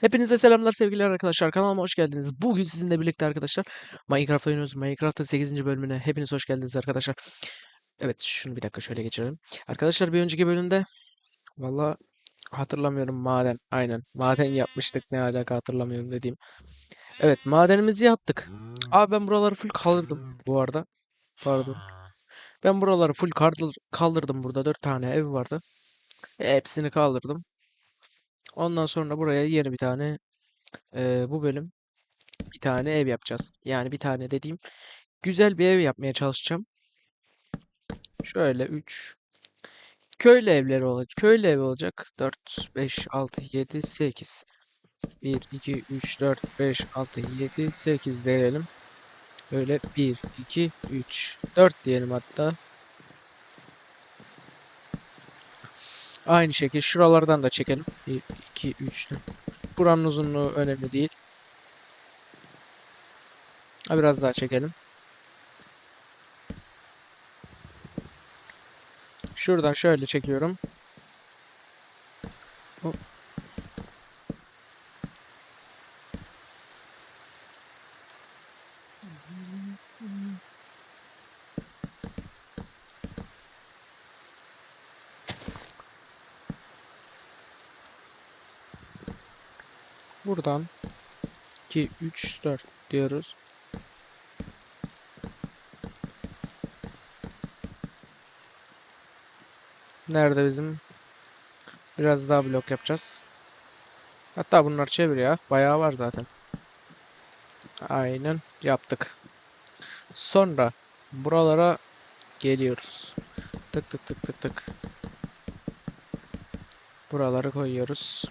Hepinize selamlar sevgili arkadaşlar. Kanalıma hoş geldiniz. Bugün sizinle birlikte arkadaşlar Minecraft oynuyoruz. Minecraft'ın 8. bölümüne hepiniz hoş geldiniz arkadaşlar. Evet şunu bir dakika şöyle geçirelim. Arkadaşlar bir önceki bölümde valla hatırlamıyorum maden. Aynen maden yapmıştık ne alaka hatırlamıyorum dediğim. Evet madenimizi yaptık. Abi ben buraları full kaldırdım bu arada. Pardon. Ben buraları full kaldır kaldırdım. Burada 4 tane ev vardı. Hepsini kaldırdım. Ondan sonra buraya yeni bir tane eee, bu bölüm bir tane ev yapacağız. Yani bir tane dediğim güzel bir ev yapmaya çalışacağım. Şöyle 3 köylü evleri olacak. Köylü evi olacak. 4 5 6 7 8 1 2 3 4 5 6 7 8 diyelim. Böyle 1 2 3 4 diyelim hatta. Aynı şekilde şuralardan da çekelim. 1 2 3 Buranın uzunluğu önemli değil. Biraz daha çekelim. Şuradan şöyle çekiyorum. Hop. Buradan 2 3 4 diyoruz. Nerede bizim? Biraz daha blok yapacağız. Hatta bunlar çevir ya. Bayağı var zaten. Aynen yaptık. Sonra buralara geliyoruz. Tık tık tık tık tık. Buraları koyuyoruz.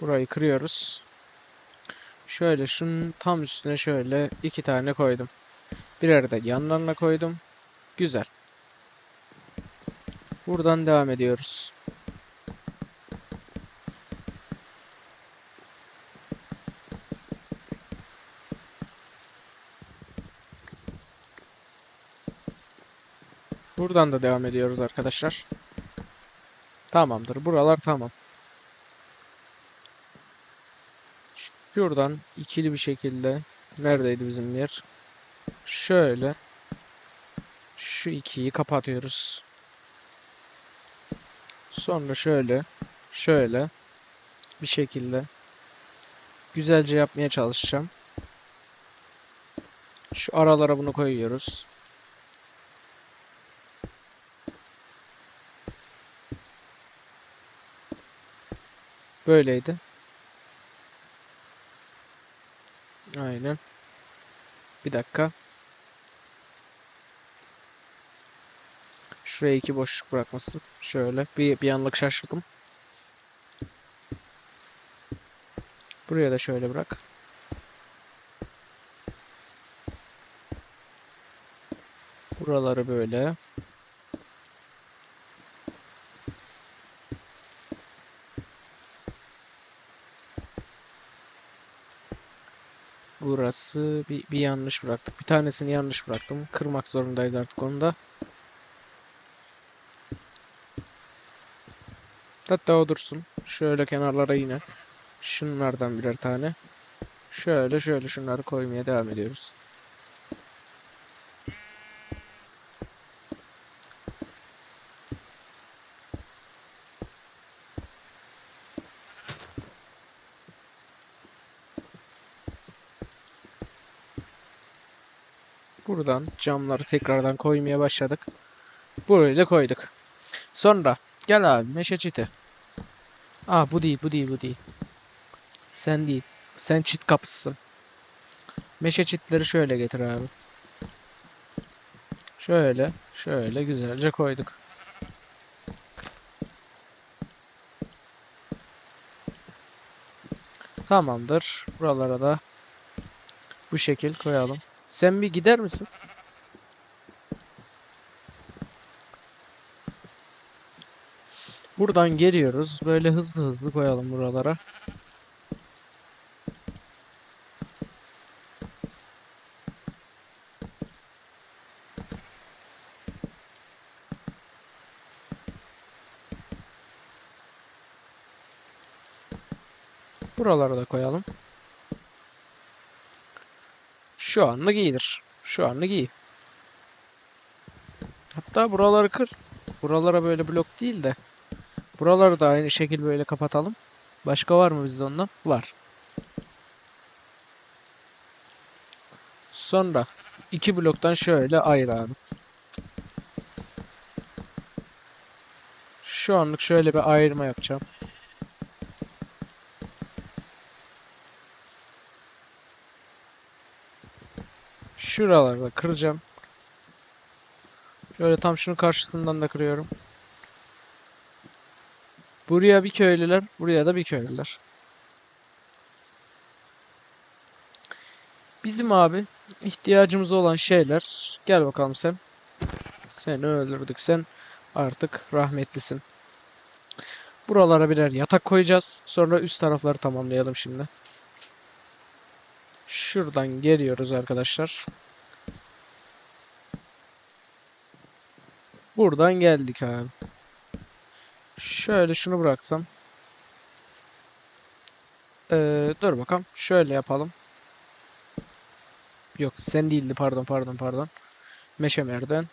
Burayı kırıyoruz. Şöyle şunun tam üstüne şöyle iki tane koydum. Birer de yanlarına koydum. Güzel. Buradan devam ediyoruz. Buradan da devam ediyoruz arkadaşlar. Tamamdır. Buralar tamam. Şuradan ikili bir şekilde neredeydi bizim yer? Şöyle şu ikiyi kapatıyoruz. Sonra şöyle şöyle bir şekilde güzelce yapmaya çalışacağım. Şu aralara bunu koyuyoruz. Böyleydi. Aynen. Bir dakika. Şuraya iki boşluk bırakması. Şöyle. Bir, bir anlık şaşırdım. Buraya da şöyle bırak. Buraları böyle. Burası bir, bir yanlış bıraktık. Bir tanesini yanlış bıraktım. Kırmak zorundayız artık onu da. Hatta o dursun. Şöyle kenarlara yine. Şunlardan birer tane. Şöyle şöyle şunları koymaya devam ediyoruz. Buradan camları tekrardan koymaya başladık. Burayı da koyduk. Sonra gel abi meşe çiti. Aa bu değil bu değil bu değil. Sen değil. Sen çit kapısısın. Meşe çitleri şöyle getir abi. Şöyle şöyle güzelce koyduk. Tamamdır. Buralara da bu şekil koyalım. Sen bir gider misin? Buradan geliyoruz. Böyle hızlı hızlı koyalım buralara. Buralara da koyalım. Şu anlık iyidir. Şu anlık iyi. Hatta buraları kır. Buralara böyle blok değil de Buraları da aynı şekil böyle kapatalım. Başka var mı bizde ondan? Var. Sonra iki bloktan şöyle ayır abi. Şu anlık şöyle bir ayırma yapacağım. Şuralarda kıracağım. Şöyle tam şunun karşısından da kırıyorum. Buraya bir köylüler, buraya da bir köylüler. Bizim abi ihtiyacımız olan şeyler. Gel bakalım sen. Seni öldürdük. Sen artık rahmetlisin. Buralara birer yatak koyacağız. Sonra üst tarafları tamamlayalım şimdi. Şuradan geliyoruz arkadaşlar. Buradan geldik abi. Şöyle şunu bıraksam. Ee, dur bakalım. Şöyle yapalım. Yok sen değildi pardon pardon pardon. Meşe merdiven.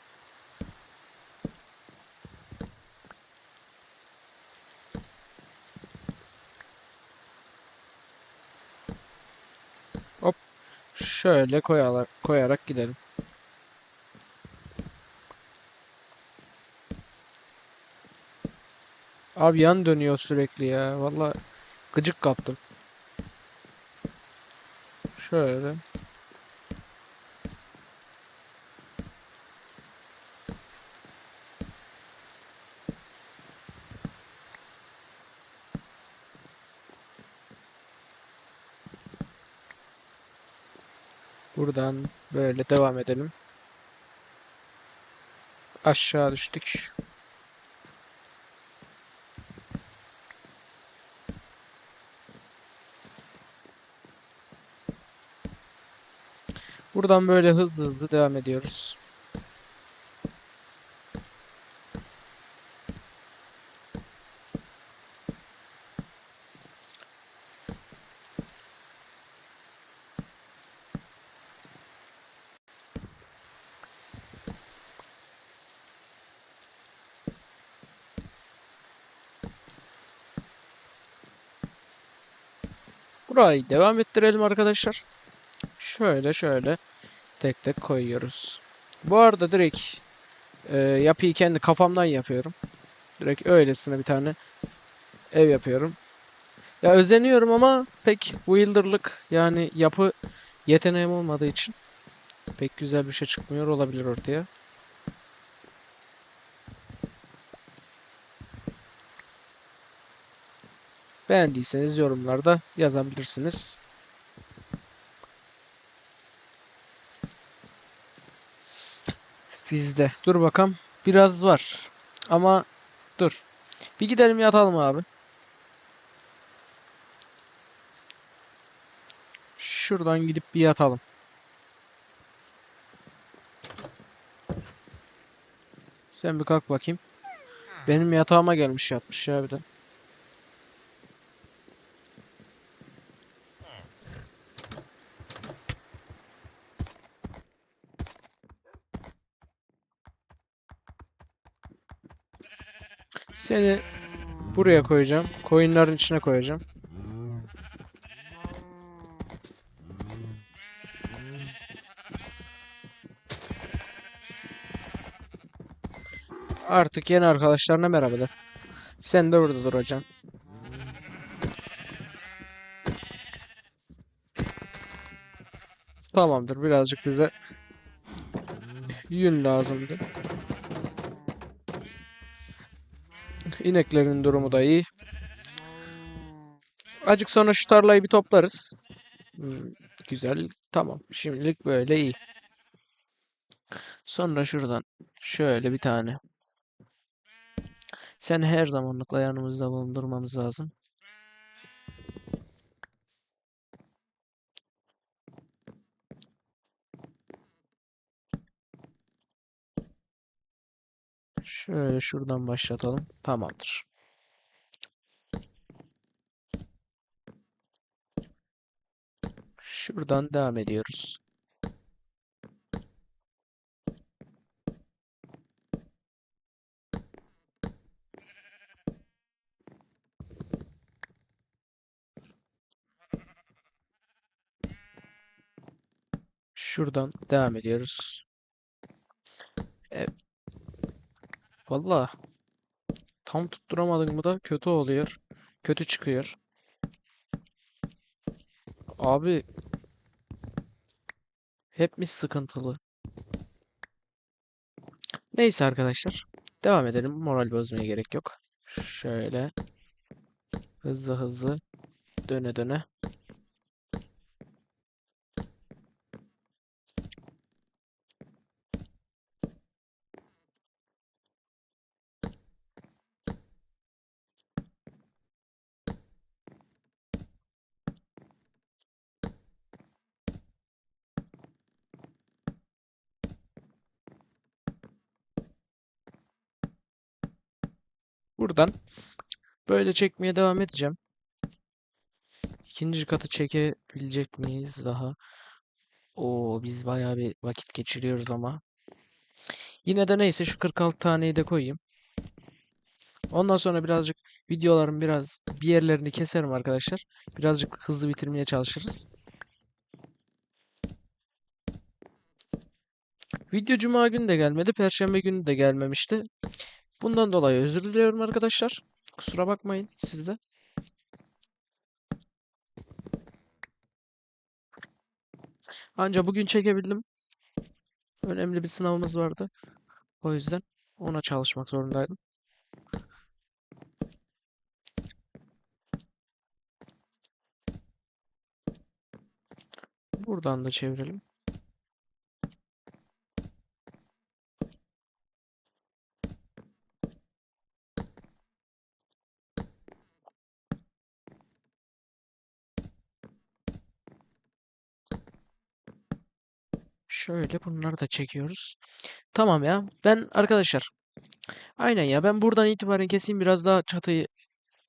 Hop. Şöyle koyalar, koyarak gidelim. Abi yan dönüyor sürekli ya. Vallahi gıcık kaptım. Şöyle. Buradan böyle devam edelim. Aşağı düştük. Buradan böyle hızlı hızlı devam ediyoruz. Burayı devam ettirelim arkadaşlar. Şöyle şöyle tek tek koyuyoruz. Bu arada direkt e, yapıyı kendi kafamdan yapıyorum. Direkt öylesine bir tane ev yapıyorum. Ya özeniyorum ama pek builder'lık yani yapı yeteneğim olmadığı için pek güzel bir şey çıkmıyor olabilir ortaya. Beğendiyseniz yorumlarda yazabilirsiniz. Bizde. Dur bakalım. Biraz var. Ama dur. Bir gidelim yatalım abi. Şuradan gidip bir yatalım. Sen bir kalk bakayım. Benim yatağıma gelmiş yatmış ya bir de. Seni buraya koyacağım. Koyunların içine koyacağım. Artık yeni arkadaşlarına merhaba de. Sen de burada duracaksın. Tamamdır. Birazcık bize yün lazımdı. İneklerin durumu da iyi. Acık sonra şu tarlayı bir toplarız. Hmm, güzel. Tamam. Şimdilik böyle iyi. Sonra şuradan şöyle bir tane. Sen her zamanlıkla yanımızda bulundurmamız lazım. Şöyle şuradan başlatalım. Tamamdır. Şuradan devam ediyoruz. Şuradan devam ediyoruz. E, valla tam tutturamadın mı da kötü oluyor. Kötü çıkıyor. Abi hep mi sıkıntılı? Neyse arkadaşlar. Devam edelim. Moral bozmaya gerek yok. Şöyle hızlı hızlı döne döne. Buradan böyle çekmeye devam edeceğim. İkinci katı çekebilecek miyiz daha? Oo biz bayağı bir vakit geçiriyoruz ama. Yine de neyse şu 46 taneyi de koyayım. Ondan sonra birazcık videoların biraz bir yerlerini keserim arkadaşlar. Birazcık hızlı bitirmeye çalışırız. Video cuma günü de gelmedi. Perşembe günü de gelmemişti. Bundan dolayı özür diliyorum arkadaşlar. Kusura bakmayın siz de. Anca bugün çekebildim. Önemli bir sınavımız vardı. O yüzden ona çalışmak zorundaydım. Buradan da çevirelim. Şöyle bunları da çekiyoruz. Tamam ya. Ben arkadaşlar. Aynen ya. Ben buradan itibaren keseyim. Biraz daha çatıyı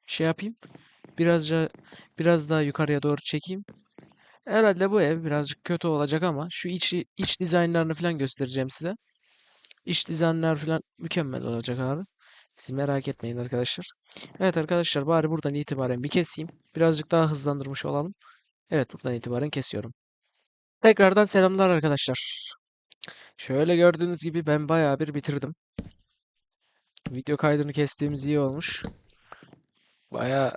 şey yapayım. Birazca biraz daha yukarıya doğru çekeyim. Herhalde bu ev birazcık kötü olacak ama şu iç iç dizaynlarını falan göstereceğim size. İç dizaynlar falan mükemmel olacak abi. Siz merak etmeyin arkadaşlar. Evet arkadaşlar bari buradan itibaren bir keseyim. Birazcık daha hızlandırmış olalım. Evet buradan itibaren kesiyorum. Tekrardan selamlar arkadaşlar. Şöyle gördüğünüz gibi ben bayağı bir bitirdim. Video kaydını kestiğimiz iyi olmuş. Bayağı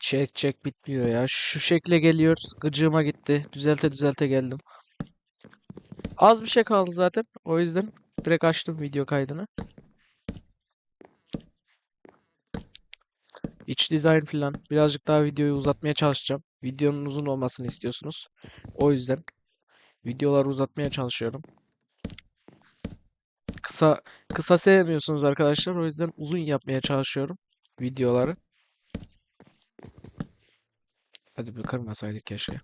çek çek bitmiyor ya. Şu şekle geliyor. Gıcığıma gitti. Düzelte düzelte geldim. Az bir şey kaldı zaten. O yüzden direkt açtım video kaydını. İç dizayn falan. Birazcık daha videoyu uzatmaya çalışacağım. Videonun uzun olmasını istiyorsunuz. O yüzden videoları uzatmaya çalışıyorum. Kısa kısa sevmiyorsunuz arkadaşlar. O yüzden uzun yapmaya çalışıyorum videoları. Hadi bir kırmasaydık keşke.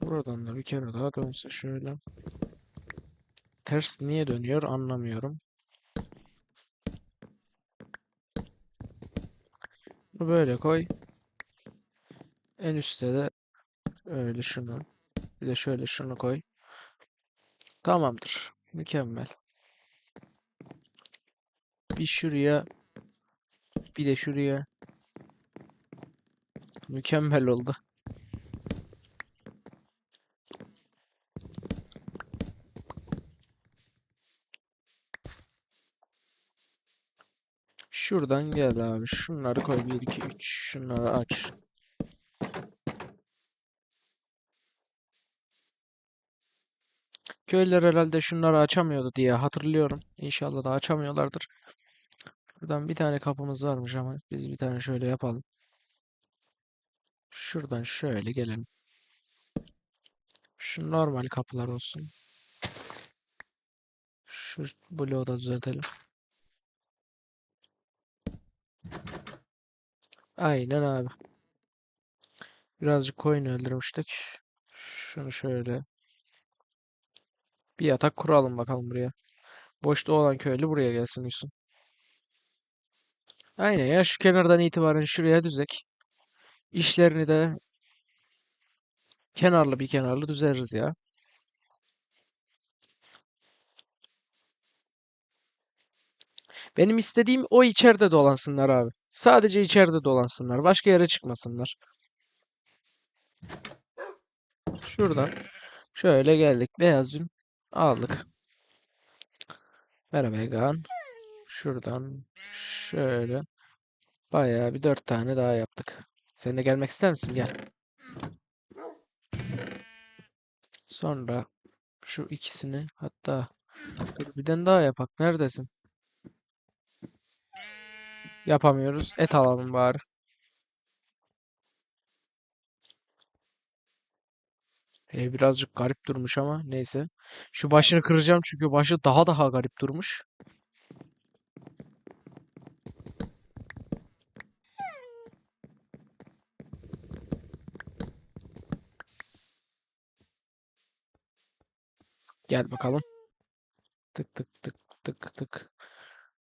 Buradan da bir kere daha dönse şöyle. Ters niye dönüyor anlamıyorum. Bunu böyle koy. En üstte de öyle şunu. Bir de şöyle şunu koy. Tamamdır. Mükemmel. Bir şuraya. Bir de şuraya. Mükemmel oldu. Şuradan gel abi. Şunları koy. 1, 2, 3. Şunları aç. Köylüler herhalde şunları açamıyordu diye hatırlıyorum. İnşallah da açamıyorlardır. Buradan bir tane kapımız varmış ama biz bir tane şöyle yapalım. Şuradan şöyle gelelim. Şu normal kapılar olsun. Şu bloğu da düzeltelim. Aynen abi. Birazcık koyun öldürmüştük. Şunu şöyle. Bir yatak kuralım bakalım buraya. Boşta olan köylü buraya gelsin Yusuf. Aynen ya şu kenardan itibaren şuraya düzek. İşlerini de kenarlı bir kenarlı düzeriz ya. Benim istediğim o içeride dolansınlar abi. Sadece içeride dolansınlar. Başka yere çıkmasınlar. Şuradan şöyle geldik. Beyaz yün aldık. Merhaba Egan. Şuradan şöyle bayağı bir dört tane daha yaptık. Sen de gelmek ister misin? Gel. Sonra şu ikisini hatta dur bir tane daha yapak. Neredesin? Yapamıyoruz. Et alalım bari. E, birazcık garip durmuş ama neyse. Şu başını kıracağım çünkü başı daha daha garip durmuş. Gel bakalım. Tık tık tık tık tık.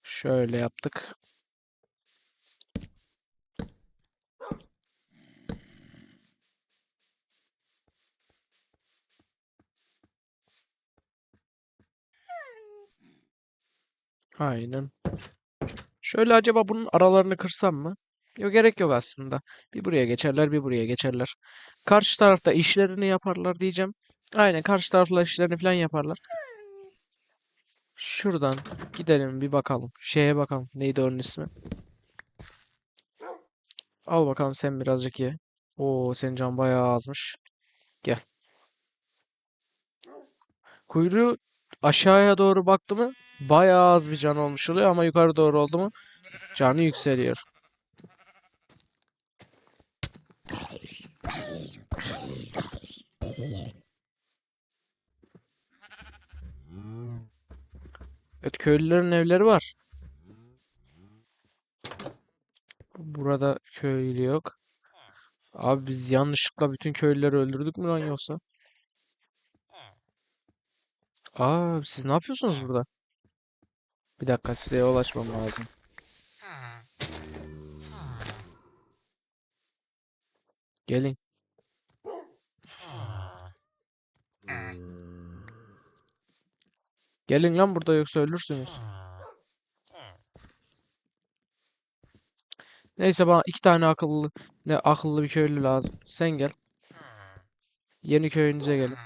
Şöyle yaptık. Aynen. Şöyle acaba bunun aralarını kırsam mı? Yok gerek yok aslında. Bir buraya geçerler, bir buraya geçerler. Karşı tarafta işlerini yaparlar diyeceğim. Aynen karşı taraflar işlerini falan yaparlar. Şuradan gidelim bir bakalım. Şeye bakalım. Neydi onun ismi? Al bakalım sen birazcık ye. Oo senin can bayağı azmış. Gel. Kuyruğu aşağıya doğru baktı mı bayağı az bir can olmuş oluyor ama yukarı doğru oldu mu canı yükseliyor. Evet köylülerin evleri var. Burada köylü yok. Abi biz yanlışlıkla bütün köylüleri öldürdük mü lan yoksa? Aa siz ne yapıyorsunuz burada? Bir dakika size yol açmam lazım. Gelin. Gelin lan burada yoksa ölürsünüz. Neyse bana iki tane akıllı ne akıllı bir köylü lazım. Sen gel. Yeni köyünüze gelin.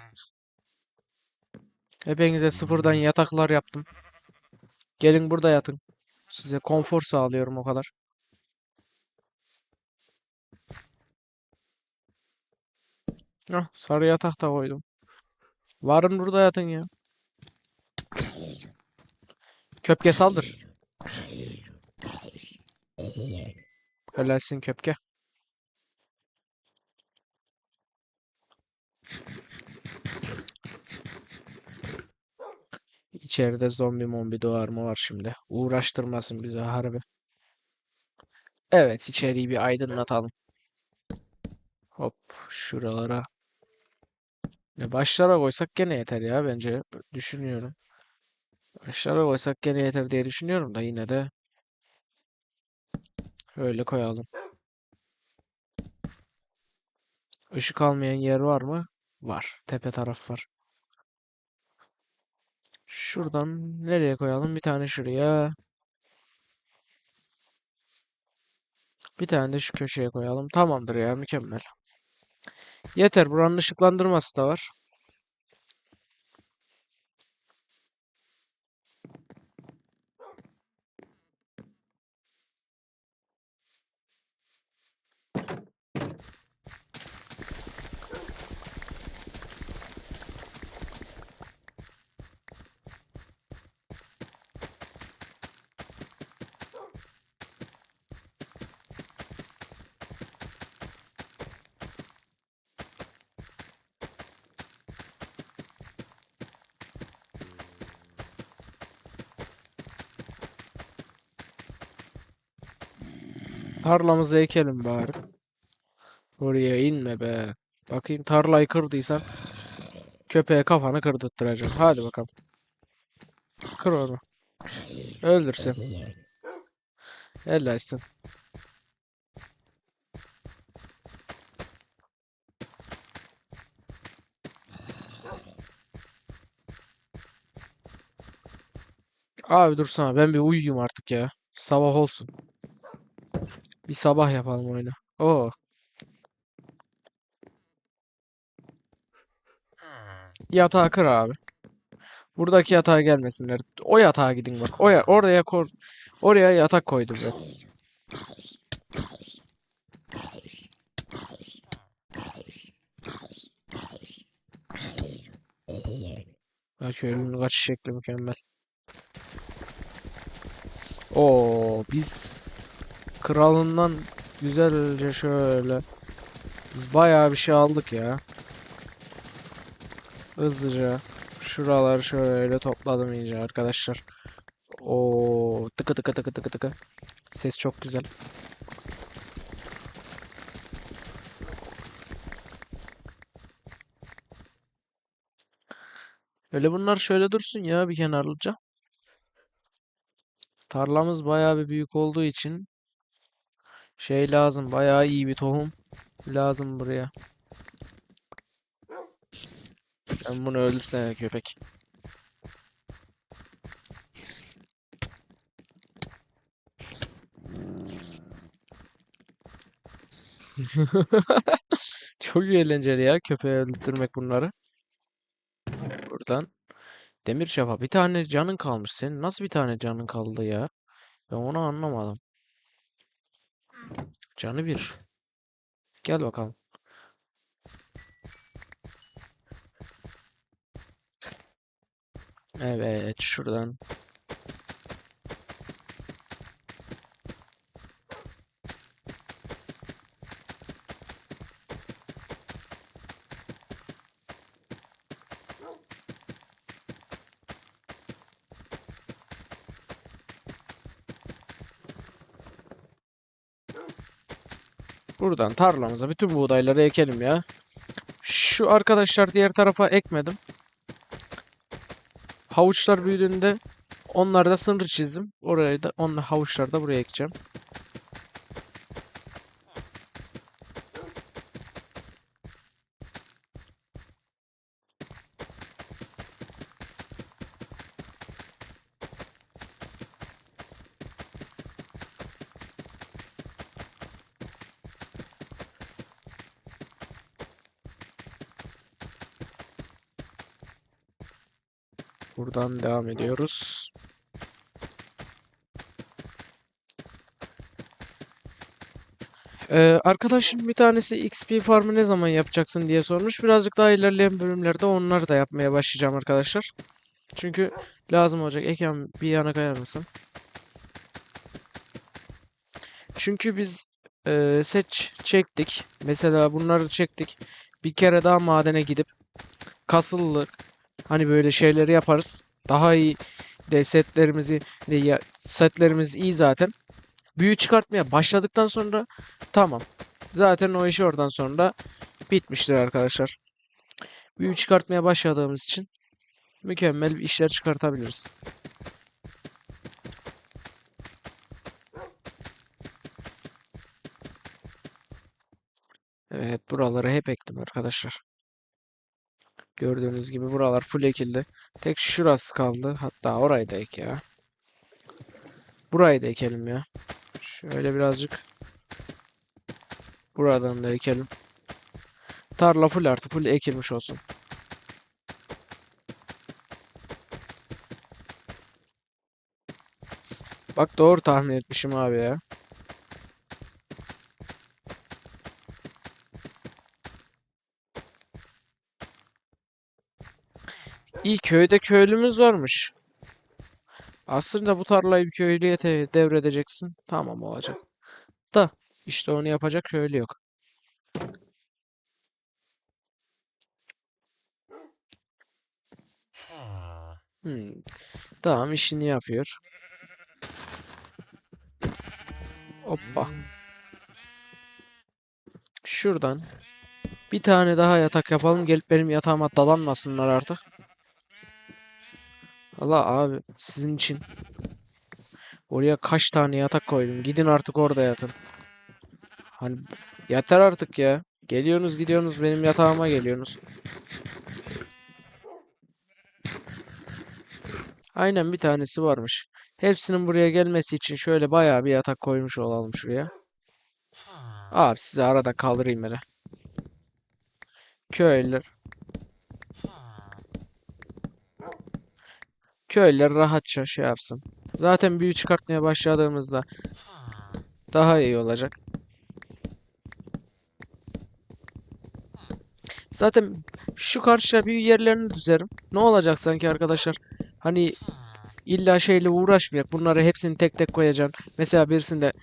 Hepinize sıfırdan yataklar yaptım. Gelin burada yatın. Size konfor sağlıyorum o kadar. Hah, sarı yatak da koydum. Varın burada yatın ya. Köpke saldır. Helalsin köpke. İçeride zombi mombi doğar mı var şimdi. Uğraştırmasın bize harbi. Evet içeriği bir aydınlatalım. Hop şuralara. Ne başlara koysak gene yeter ya bence. Düşünüyorum. Başlara koysak gene yeter diye düşünüyorum da yine de öyle koyalım. Işık almayan yer var mı? Var. Tepe taraf var. Şuradan nereye koyalım? Bir tane şuraya. Bir tane de şu köşeye koyalım. Tamamdır ya mükemmel. Yeter buranın ışıklandırması da var. Tarlamızı ekelim bari. Oraya inme be. Bakayım tarlayı kırdıysan köpeğe kafanı kırdırtıracağım. Hadi bakalım. Kır onu. Öldürsün. Helalsin. Abi dursana ben bir uyuyayım artık ya. Sabah olsun. Bir sabah yapalım oyunu. Oo. Yatağı kır abi. Buradaki yatağa gelmesinler. O yatağa gidin bak. O ya oraya kor oraya yatak koydum ben. Bak köylünün kaçış şekli mükemmel. Oo biz kralından güzelce şöyle biz bayağı bir şey aldık ya. Hızlıca şuraları şöyle topladım iyice arkadaşlar. Oo tıkı tıkı tıkı tıkı tıkı. Ses çok güzel. Öyle bunlar şöyle dursun ya bir kenarlıca. Tarlamız bayağı bir büyük olduğu için şey lazım. Bayağı iyi bir tohum lazım buraya. Sen bunu öldürsene köpek. Çok eğlenceli ya köpeği öldürmek bunları. Buradan. Demir çapa. Bir tane canın kalmış. Senin nasıl bir tane canın kaldı ya? Ben onu anlamadım. Canı bir. Gel bakalım. Evet şuradan. Buradan tarlamıza bütün buğdayları ekelim ya. Şu arkadaşlar diğer tarafa ekmedim. Havuçlar büyüdüğünde onlarda sınır çizdim. Oraya da onlar havuçları da buraya ekeceğim. Buradan devam ediyoruz. Ee, arkadaşım bir tanesi XP farmı ne zaman yapacaksın diye sormuş. Birazcık daha ilerleyen bölümlerde onları da yapmaya başlayacağım arkadaşlar. Çünkü lazım olacak. Ekrem bir yana kayar mısın? Çünkü biz e, seç çektik. Mesela bunları çektik. Bir kere daha madene gidip kasıllık hani böyle şeyleri yaparız. Daha iyi de setlerimizi de ya, setlerimiz iyi zaten. Büyü çıkartmaya başladıktan sonra tamam. Zaten o iş oradan sonra bitmiştir arkadaşlar. Büyü çıkartmaya başladığımız için mükemmel bir işler çıkartabiliriz. Evet buraları hep ektim arkadaşlar. Gördüğünüz gibi buralar full ekildi. Tek şurası kaldı. Hatta orayı da ek ya. Burayı da ekelim ya. Şöyle birazcık. Buradan da ekelim. Tarla full artı full ekilmiş olsun. Bak doğru tahmin etmişim abi ya. İyi köyde köylümüz varmış. Aslında bu tarlayı bir köylüye devredeceksin. Tamam olacak. Da işte onu yapacak köylü yok. Hmm. Tamam işini yapıyor. Hoppa. Şuradan bir tane daha yatak yapalım. Gelip benim yatağıma dalanmasınlar artık. Allah abi sizin için oraya kaç tane yatak koydum. Gidin artık orada yatın. Hani yeter artık ya. Geliyorsunuz gidiyorsunuz benim yatağıma geliyorsunuz. Aynen bir tanesi varmış. Hepsinin buraya gelmesi için şöyle bayağı bir yatak koymuş olalım şuraya. Abi size arada kaldırayım hele. Köylüler. Köylüler rahatça şey yapsın. Zaten büyü çıkartmaya başladığımızda daha iyi olacak. Zaten şu karşıya büyü yerlerini düzerim. Ne olacak sanki arkadaşlar? Hani illa şeyle uğraşmayak. Bunları hepsini tek tek koyacaksın. Mesela birisinde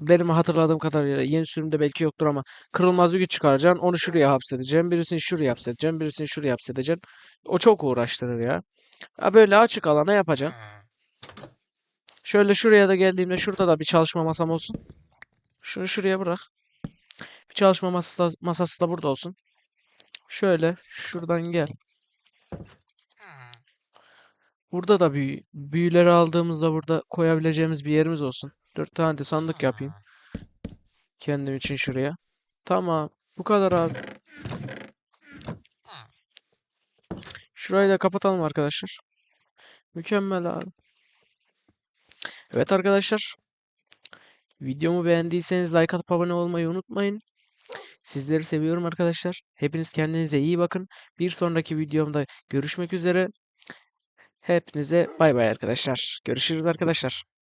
benim hatırladığım kadarıyla yeni sürümde belki yoktur ama kırılmaz güç çıkaracaksın. Onu şuraya hapsedeceksin. Birisini şuraya hapsedeceksin. Birisini şuraya hapsedeceksin. O çok uğraştırır ya. Ha böyle açık alana yapacaksın. Şöyle şuraya da geldiğimde şurada da bir çalışma masam olsun. Şunu şuraya bırak. Bir çalışma masası da, masası da burada olsun. Şöyle şuradan gel. Burada da büyü, büyüleri aldığımızda burada koyabileceğimiz bir yerimiz olsun. Dört tane de sandık yapayım. Kendim için şuraya. Tamam. Bu kadar abi. Şurayı da kapatalım arkadaşlar. Mükemmel abi. Evet arkadaşlar. Videomu beğendiyseniz like atıp abone olmayı unutmayın. Sizleri seviyorum arkadaşlar. Hepiniz kendinize iyi bakın. Bir sonraki videomda görüşmek üzere. Hepinize bay bay arkadaşlar. Görüşürüz arkadaşlar.